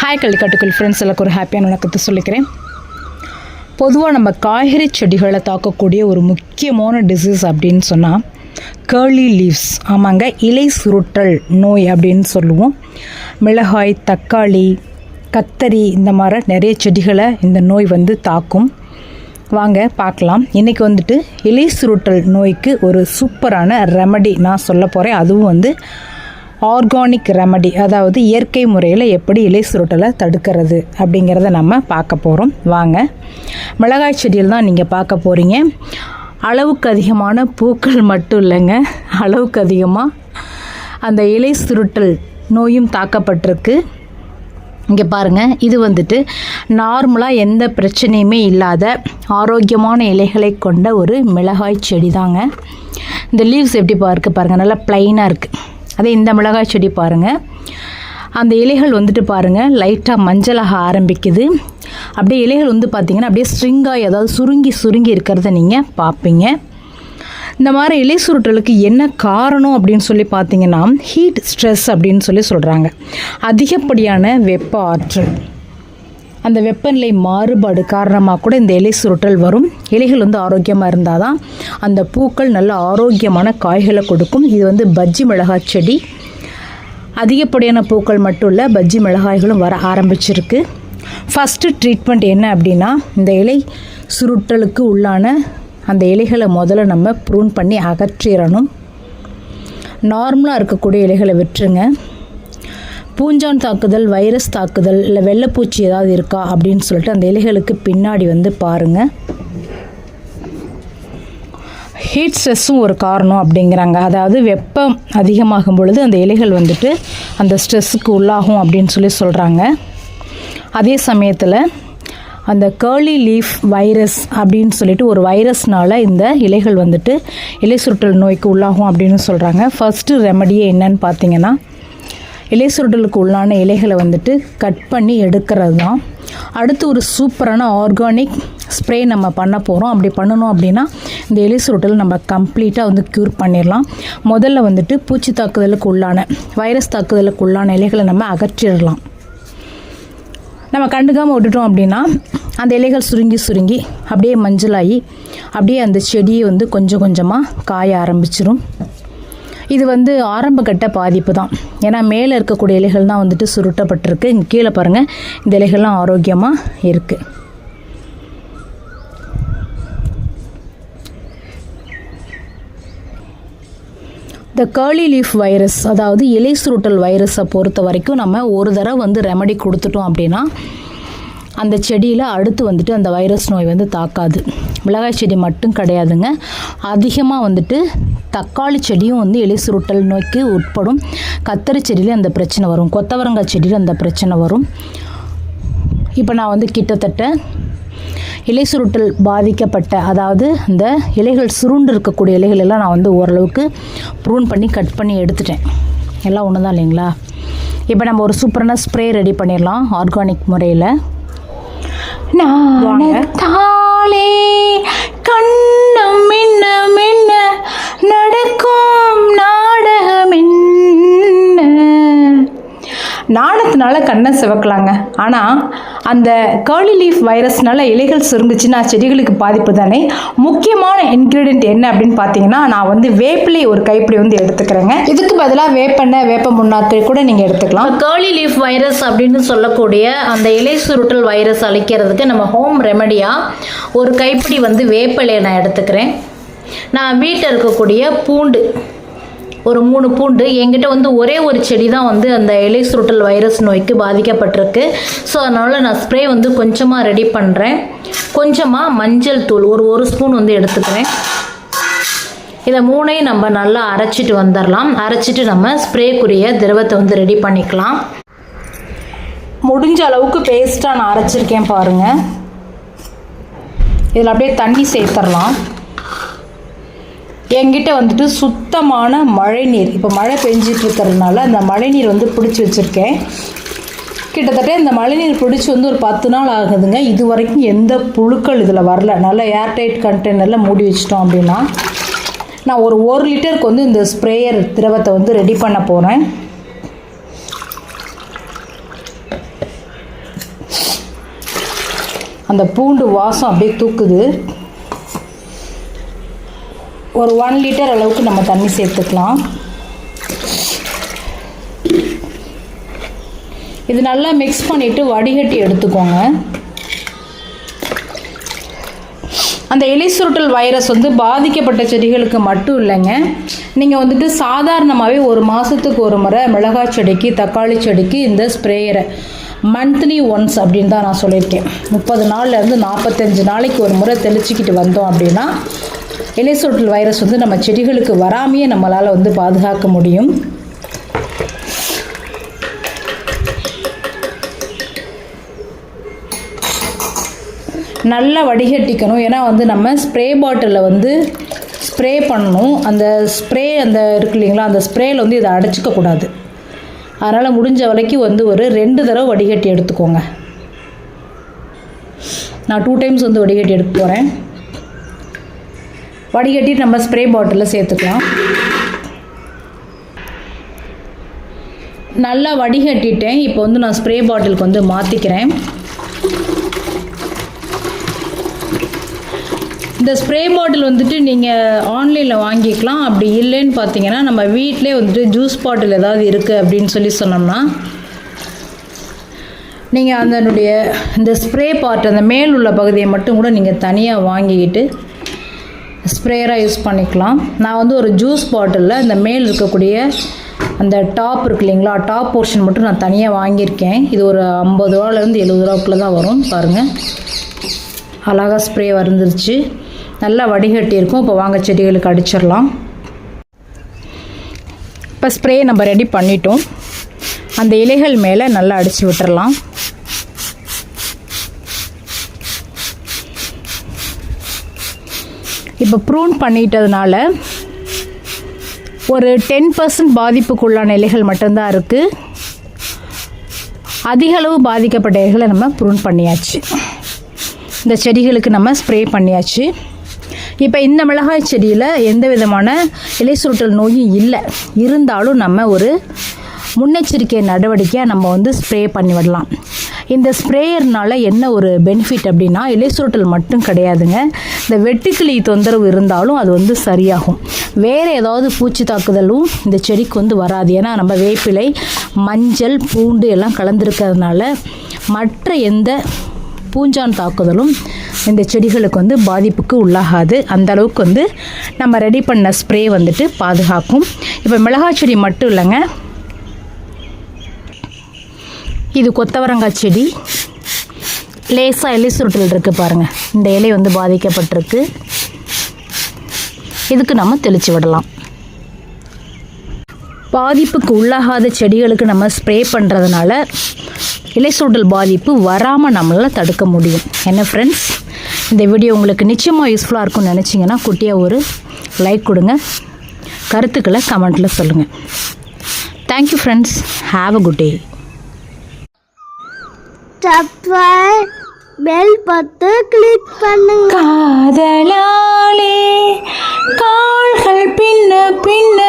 Hi கள்ளிக்காட்டுக்குள் friends எல்லாருக்கும் ஒரு ஹாப்பியான வணக்கத்தை சொல்லிக்கிறேன். பொதுவாக நம்ம காய்கறி செடிகளை தாக்கக்கூடிய ஒரு முக்கியமான டிசீஸ் அப்படின்னு சொன்னால் கேர்லி லீவ்ஸ் ஆமாங்க இலை சுருட்டல் நோய் அப்படின்னு சொல்லுவோம். மிளகாய் தக்காளி கத்தரி இந்த மாதிரி நிறைய செடிகளை இந்த நோய் வந்து தாக்கும். வாங்க பார்க்கலாம். இன்றைக்கி வந்துட்டு இலை சுருட்டல் நோய்க்கு ஒரு சூப்பரான ரெமடி நான் சொல்ல போகிறேன் அதுவும் வந்து ஆர்கானிக் ரெமடி அதாவது இயற்கை முறையில் எப்படி இலை சுருட்டலை தடுக்கிறது அப்படிங்கிறத நம்ம பார்க்க போகிறோம் வாங்க. மிளகாய் செடியில் தான் நீங்கள் பார்க்க போகிறீங்க அளவுக்கு அதிகமான பூக்கள் மட்டும் இல்லைங்க. அளவுக்கு அதிகமாக அந்த இலை சுருட்டல் நோயும் தாக்கப்பட்டிருக்கு. இங்கே பாருங்கள் இது வந்துட்டு நார்மலாக எந்த பிரச்சனையுமே இல்லாத ஆரோக்கியமான இலைகளை கொண்ட ஒரு மிளகாய் செடி தாங்க இந்த லீவ்ஸ் எப்படி பாருக்கு பாருங்கள் நல்லா ப்ளைனாக இருக்குது அதே இந்த மிளகாய் செடி பாருங்கள் அந்த இலைகள் வந்துட்டு பாருங்கள் லைட்டாக மஞ்சளாக ஆரம்பிக்குது. அப்படியே இலைகள் வந்து பார்த்திங்கன்னா அப்படியே ஸ்ட்ரிங்காக ஏதாவது சுருங்கி சுருங்கி இருக்கிறத நீங்கள் பார்ப்பீங்க இந்த மாதிரி இலை சுருட்டலுக்கு என்ன காரணம் அப்படின்னு சொல்லி பார்த்தீங்கன்னா ஹீட் ஸ்ட்ரெஸ் அப்படின்னு சொல்லி சொல்கிறாங்க அதிகப்படியான வெப்ப ஆற்றல். அந்த வெப்பநிலை மாறுபாடு காரணமாக கூட இந்த இலை சுருட்டல் வரும். இலைகள் வந்து ஆரோக்கியமாக இருந்தால் தான் அந்த பூக்கள் நல்ல ஆரோக்கியமான காய்களை கொடுக்கும். இது வந்து பஜ்ஜி மிளகாய் செடி. அதிகப்படியான பூக்கள் மட்டும் இல்லை பஜ்ஜி மிளகாய்களும் வர ஆரம்பிச்சிருக்கு. ஃபஸ்ட்டு ட்ரீட்மெண்ட் என்ன அப்படின்னா இந்த இலை சுருட்டலுக்கு உள்ளான அந்த இலைகளை முதல்ல நம்ம ப்ரூன் பண்ணி அகற்றிடணும். நார்மலாக இருக்கக்கூடிய இலைகளை விட்டுருங்க. பூஞ்சான் தாக்குதல் வைரஸ் தாக்குதல் இல்லை வெள்ளைப்பூச்சி ஏதாவது இருக்கா அப்படின்னு சொல்லிட்டு அந்த இலைகளுக்கு பின்னாடி வந்து பாருங்கள் ஹீட் ஸ்ட்ரெஸ்ஸும் ஒரு காரணம் அப்படிங்கிறாங்க. அதாவது வெப்பம் அதிகமாகும் பொழுது அந்த இலைகள் வந்துட்டு அந்த ஸ்ட்ரெஸ்ஸுக்கு உள்ளாகும் அப்படின்னு சொல்லி சொல்கிறாங்க அதே சமயத்தில் அந்த கேர்லி லீஃப் வைரஸ் அப்படின்னு சொல்லிட்டு ஒரு வைரஸ்னால் இந்த இலைகள் வந்துட்டு இலை சுருட்டல் நோய்க்கு உள்ளாகும் அப்படின்னு சொல்கிறாங்க ஃபஸ்ட்டு ரெமடியே என்னன்னு பார்த்தீங்கன்னா இலை சுருடலுக்கு உள்ளான இலைகளை வந்துட்டு கட் பண்ணி எடுக்கிறது தான் அடுத்து ஒரு சூப்பரான ஆர்கானிக் ஸ்ப்ரே நம்ம பண்ண போகிறோம் அப்படி பண்ணணும் அப்படின்னா இந்த இலை சுருட்டல் நம்ம கம்ப்ளீட்டாக வந்து க்யூர் பண்ணிடலாம். முதல்ல வந்துட்டு பூச்சி தாக்குதலுக்கு உள்ளான வைரஸ் தாக்குதலுக்கு உள்ளான இலைகளை நம்ம அகற்றிடலாம். நம்ம கண்டுக்காமல் விட்டுட்டோம் அப்படின்னா அந்த இலைகள் சுருங்கி சுருங்கி அப்படியே மஞ்சளாகி அப்படியே அந்த செடியை வந்து கொஞ்சம் கொஞ்சமாக காய ஆரம்பிச்சிடும் இது வந்து ஆரம்பகட்ட பாதிப்பு தான். ஏன்னா மேலே இருக்கக்கூடிய இலைகள் தான் வந்துட்டு சுருட்டப்பட்டிருக்கு. இங்கே கீழே பாருங்கள் இந்த இலைகள்லாம் ஆரோக்கியமாக இருக்குது இந்த கேர்லி லீஃப் வைரஸ் அதாவது இலை சுருட்டல் வைரஸை பொறுத்த வரைக்கும் நம்ம ஒரு தடவை வந்து ரெமடி கொடுத்துட்டோம் அப்படின்னா அந்த செடியில் அடுத்து வந்துட்டு அந்த வைரஸ் நோய் வந்து தாக்காது. மிளகாய் செடி மட்டும் கிடையாதுங்க. அதிகமாக வந்துட்டு தக்காளி செடியும் வந்து இலை சுருட்டல் நோய்க்கு உட்படும். கத்தரி செடியில் அந்த பிரச்சனை வரும். கொத்தவரங்காய் செடியில் அந்த பிரச்சனை வரும். இப்போ நான் வந்து கிட்டத்தட்ட இலை சுருட்டல் பாதிக்கப்பட்ட அதாவது இந்த இலைகள் சுருண்டு இருக்கக்கூடிய இலைகள் எல்லாம் நான் வந்து ஓரளவுக்கு ப்ரூன் பண்ணி கட் பண்ணி எடுத்துட்டேன். எல்லாம் ஒன்று தான் இல்லைங்களா? இப்போ நம்ம ஒரு சூப்பரான ஸ்ப்ரே ரெடி பண்ணிடலாம் ஆர்கானிக் முறையில். நாணத்தாலே கண்ணம் மின்ன மின்ன நடக்கும் நாடகம் என்ன? நாணத்தினால கண்ணை சிவக்கலாங்க. ஆனால் அந்த கேர்லி லீஃப் வைரஸ்னால இலைகள் சுருங்குச்சுன்னா செடிகளுக்கு பாதிப்பு தானே? முக்கியமான இன்க்ரீடியன்ட் என்ன அப்படின்னு பார்த்தீங்கன்னா நான் வந்து வேப்பிலை ஒரு கைப்பிடி வந்து எடுத்துக்கிறேங்க. இதுக்கு பதிலாக வேப்பெண்ணெய் வேப்ப முன்னாக்கு கூட நீங்கள் எடுத்துக்கலாம். கேர்லி லீஃப் வைரஸ் அப்படின்னு சொல்லக்கூடிய அந்த இலை சுருட்டல் வைரஸ் அழிக்கிறதுக்கு நம்ம ஹோம் ரெமடியாக ஒரு கைப்பிடி வந்து வேப்பிலையை நான் எடுத்துக்கிறேன். நான் வீட்டில் இருக்கக்கூடிய பூண்டு. ஒரு மூணு பூண்டு என்கிட்ட வந்து ஒரே ஒரு செடி தான் வந்து அந்த இலை சுருட்டல் வைரஸ் நோய்க்கு பாதிக்கப்பட்டிருக்கு. ஸோ அதனால் நான் ஸ்ப்ரே வந்து கொஞ்சமாக ரெடி பண்ணுறேன் கொஞ்சமாக மஞ்சள் தூள் ஒரு ஒரு ஸ்பூன் வந்து எடுத்துக்கிறேன். இதை மூணையும் நம்ம நல்லா அரைச்சிட்டு வந்துடலாம் அரைச்சிட்டு நம்ம ஸ்ப்ரேக்குரிய திரவத்தை வந்து ரெடி பண்ணிக்கலாம். முடிஞ்ச அளவுக்கு பேஸ்ட்டாக நான் அரைச்சிருக்கேன் பாருங்கள் இதில் அப்படியே தண்ணி சேர்த்துடலாம் என்கிட்ட வந்துட்டு சுத்தமான மழை நீர் இப்போ மழை பெஞ்சிட்டு இருக்கிறதுனால அந்த மழை நீர் வந்து பிடிச்சி வச்சுருக்கேன். கிட்டத்தட்ட இந்த மழைநீர் பிடிச்சி வந்து ஒரு பத்து நாள் ஆகுதுங்க. இது வரைக்கும் எந்த புழுக்கள் இதில் வரல. நல்ல ஏர்டைட் கண்டெய்னரில் மூடி வச்சிட்டோம் அப்படின்னா நான் ஒரு ஒரு லிட்டருக்கு வந்து இந்த ஸ்ப்ரேயர் திரவத்தை வந்து ரெடி பண்ண போகிறேன் அந்த பூண்டு வாசம் அப்படியே தூக்குது. ஒரு ஒன் லிட்டர் அளவுக்கு நம்ம தண்ணி சேர்த்துக்கலாம். இது நல்லா மிக்ஸ் பண்ணிவிட்டு வடிகட்டி எடுத்துக்கோங்க. அந்த இலை சுருட்டல் வைரஸ் வந்து பாதிக்கப்பட்ட செடிகளுக்கு மட்டும் இல்லைங்க. நீங்கள் வந்துட்டு சாதாரணமாகவே ஒரு மாதத்துக்கு ஒரு முறை மிளகாய் செடிக்கு தக்காளி செடிக்கு இந்த ஸ்ப்ரேயரை மந்த்லி ஒன்ஸ் அப்படின்னு தான் நான் சொல்லியிருக்கேன். முப்பது நாள்லேருந்து நாற்பத்தஞ்சு நாளைக்கு ஒரு முறை தெளிச்சிக்கிட்டு வந்தோம் அப்படின்னா இலை வைரஸ் வந்து நம்ம செடிகளுக்கு வராமையே நம்மளால் வந்து பாதுகாக்க முடியும். நல்லா வடிகட்டிக்கணும். ஏன்னா வந்து நம்ம ஸ்ப்ரே பாட்டிலில் வந்து ஸ்ப்ரே பண்ணணும். அந்த ஸ்ப்ரே அந்த இருக்கு இல்லைங்களா அந்த ஸ்ப்ரேயில் வந்து இதை அடைச்சிக்கக்கூடாது அதனால் முடிஞ்ச வரைக்கும் வந்து ஒரு ரெண்டு தடவை வடிகட்டி எடுத்துக்கோங்க. நான் டூ டைம்ஸ் வந்து வடிகட்டி எடுத்து போகிறேன் வடிகட்டிட்டு நம்ம ஸ்ப்ரே பாட்டிலில் சேர்த்துக்கலாம். நல்லா வடிகட்டிட்டேன். இப்போ வந்து நான் ஸ்ப்ரே பாட்டிலுக்கு வந்து மாற்றிக்கிறேன் இந்த ஸ்ப்ரே பாட்டில் வந்துட்டு நீங்கள் ஆன்லைனில் வாங்கிக்கலாம். அப்படி இல்லைன்னு பார்த்தீங்கன்னா நம்ம வீட்டிலே வந்துட்டு ஜூஸ் பாட்டில் ஏதாவது இருக்குது அப்படின்னு சொல்லி சொன்னோம்னா நீங்கள் அதனுடைய இந்த ஸ்ப்ரே பார்ட் அந்த மேல் உள்ள பகுதியை மட்டும் கூட நீங்கள் தனியாக வாங்கிக்கிட்டு ஸ்ப்ரேயராக யூஸ் பண்ணிக்கலாம். நான் வந்து ஒரு ஜூஸ் பாட்டிலில் இந்த மேல் இருக்கக்கூடிய அந்த டாப் இருக்கு இல்லைங்களா டாப் போர்ஷன் மட்டும் நான் தனியாக வாங்கியிருக்கேன். இது ஒரு ஐம்பது ரூபாலேருந்து எழுபது ரூபாக்குள்ளே தான் வரும் பாருங்கள் அழகாக ஸ்ப்ரே வந்துருச்சு நல்லா வடிகட்டி இருக்கும் இப்போ வாங்க செடிகளுக்கு அடிச்சிடலாம். இப்போ ஸ்ப்ரே நம்ம ரெடி பண்ணிட்டோம். அந்த இலைகள் மேலே நல்லா அடித்து விட்டுறலாம். இப்போ ப்ரூன் பண்ணிட்டதுனால ஒரு டென் பர்சன்ட் பாதிப்புக்குள்ளான இலைகள் மட்டும்தான் இருக்குது அதிகளவு பாதிக்கப்பட்ட இலைகளை நம்ம ப்ரூன் பண்ணியாச்சு. இந்த செடிகளுக்கு நம்ம ஸ்ப்ரே பண்ணியாச்சு. இப்போ இந்த மிளகாய் செடியில் எந்த விதமான இலை சுருட்டல் நோயும் இல்லை. இருந்தாலும் நம்ம ஒரு முன்னெச்சரிக்கை நடவடிக்கையாக நம்ம வந்து ஸ்ப்ரே பண்ணி விடலாம். இந்த ஸ்ப்ரேயர்னால என்ன ஒரு பெனிஃபிட் அப்படின்னா இலை சுருட்டல் மட்டும் கிடையாதுங்க. இந்த வெட்டுக்கிளி தொந்தரவு இருந்தாலும் அது வந்து சரியாகும். வேறு ஏதாவது பூச்சி தாக்குதலும் இந்த செடிக்கு வந்து வராது. ஏன்னா நம்ம வேப்பிலை மஞ்சள் பூண்டு எல்லாம் கலந்துருக்கிறதுனால மற்ற எந்த பூஞ்சான் தாக்குதலும் இந்த செடிகளுக்கு வந்து பாதிப்புக்கு உள்ளாகாது. அந்த அளவுக்கு வந்து நம்ம ரெடி பண்ண ஸ்ப்ரே வந்துட்டு பாதுகாக்கும். இப்போ மிளகாய் செடி மட்டும் இல்லைங்க. இது கொத்தவரங்காய் செடி. லேசாக இலை சுருட்டல் இருக்குது பாருங்கள் இந்த இலை வந்து பாதிக்கப்பட்டிருக்கு. இதுக்கு நம்ம தெளித்து விடலாம். பாதிப்புக்கு உள்ளாகாத செடிகளுக்கு நம்ம ஸ்ப்ரே பண்ணுறதுனால இலை சுருட்டல் பாதிப்பு வராமல் நம்மளால் தடுக்க முடியும். என்ன ஃப்ரெண்ட்ஸ் இந்த வீடியோ உங்களுக்கு நிச்சயமாக யூஸ்ஃபுல்லாக இருக்கும்னு நினச்சிங்கன்னா குட்டியாக ஒரு லைக் கொடுங்க. கருத்துக்களை கமெண்ட்டில் சொல்லுங்கள் thank you friends have a good day subscribe bell பத்து கிளிக் பண்ணுங்க. காதலாலே கால்கள் பின்ன பின்ன